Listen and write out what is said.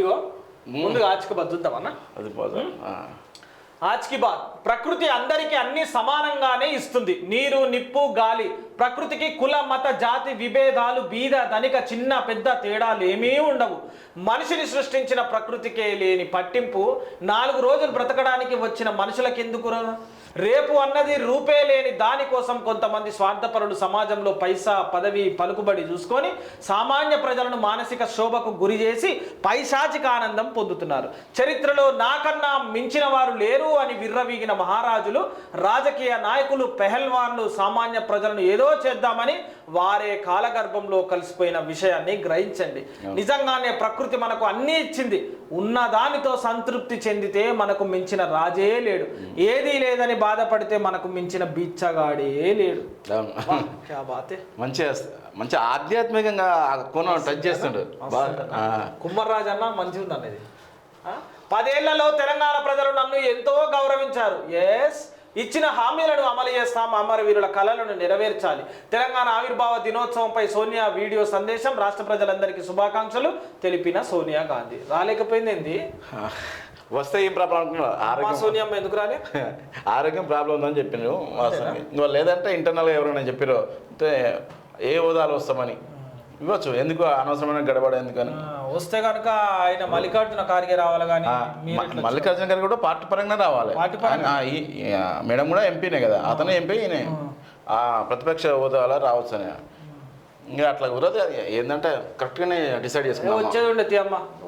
ఇగో ముందుగా ఆచిక బద్దుద్దామన్నా అది పోదా. ఆజ్కి బాత్. ప్రకృతి అందరికీ అన్ని సమానంగానే ఇస్తుంది. నీరు నిప్పు గాలి. ప్రకృతికి కుల మత జాతి విభేదాలు బీద ధనిక చిన్న పెద్ద తేడాలు ఏమీ ఉండవు. మనిషిని సృష్టించిన ప్రకృతికే లేని పట్టింపు. నాలుగు రోజులు బ్రతకడానికి వచ్చిన మనుషులకెందుకు రేపు అన్నది రూపే లేని దానికోసం కొంతమంది స్వార్థపరులు సమాజంలో పైసా పదవి పలుకుబడి చూసుకొని సామాన్య ప్రజలను మానసిక శోభకు గురి చేసి పైశాచిక ఆనందం పొందుతున్నారు. చరిత్రలో నాకన్నా మించిన వారు లేరు అని విర్రవీగిన మహారాజులు రాజకీయ నాయకులు పెహల్వాన్లు సామాన్య ప్రజలను ఏదో చేద్దామని వారే కాలగర్భంలో కలిసిపోయిన విషయాన్ని గ్రహించండి. నిజంగానే ప్రకృతి మనకు అన్నీ ఇచ్చింది. ఉన్న దానితో సంతృప్తి చెందితే మనకు మించిన రాజే లేడు. ఏదీ లేదని బాధపడితే మనకు మించిన బిచ్చగాడే లేడు. మంచి ఆధ్యాత్మికంగా కోణం టచ్. కుమ్మర్రాజు అన్న మంచిగా ఉంది అనేది? పదేళ్ళలో తెలంగాణ ప్రజలు నన్ను ఎంతో గౌరవించారు. ఎస్ ఇచ్చిన హామీలను అమలు చేస్తాం. అమరవీరుల కళలను నెరవేర్చాలి. తెలంగాణ ఆవిర్భావ దినోత్సవంపై సోనియా వీడియో సందేశం రాష్ట్ర ప్రజలందరికీ శుభాకాంక్షలు తెలిపిన సోనియా గాంధీ. రాలేకపోయింది ఏంది? వస్తే ఏం ప్రాబ్లం ఆరోగ్యం. సోనియమ్మ ఎందుకు రాలే? ఆరోగ్యం ప్రాబ్లం ఉందని వాస్తవానికి నువ్వు లేదంటే ఇంటర్నల్గా ఎవరైనా చెప్పారు? అంటే ఏ హోదాలు వస్తామని. ఇవ్వచ్చు. ఎందుకు? అనవసరమైన గడబడ ఎందుకని? వస్తే కనుక ఆయన మల్లికార్జున ఖార్గే రావాలి కానీ మల్లికార్జున గారు కూడా పార్టీ పరంగా? రావాలి మేడం కూడా ఎంపీనే కదా. అతను ఎంపీ ఈయన. ఆ, ప్రతిపక్ష హోదాలో రావచ్చు అని ఇంకా అట్లా కుదరదు అది. ఏంటంటే కరెక్ట్గానే డిసైడ్ చేసుకున్నాం వచ్చేది ఉండేది అమ్మ.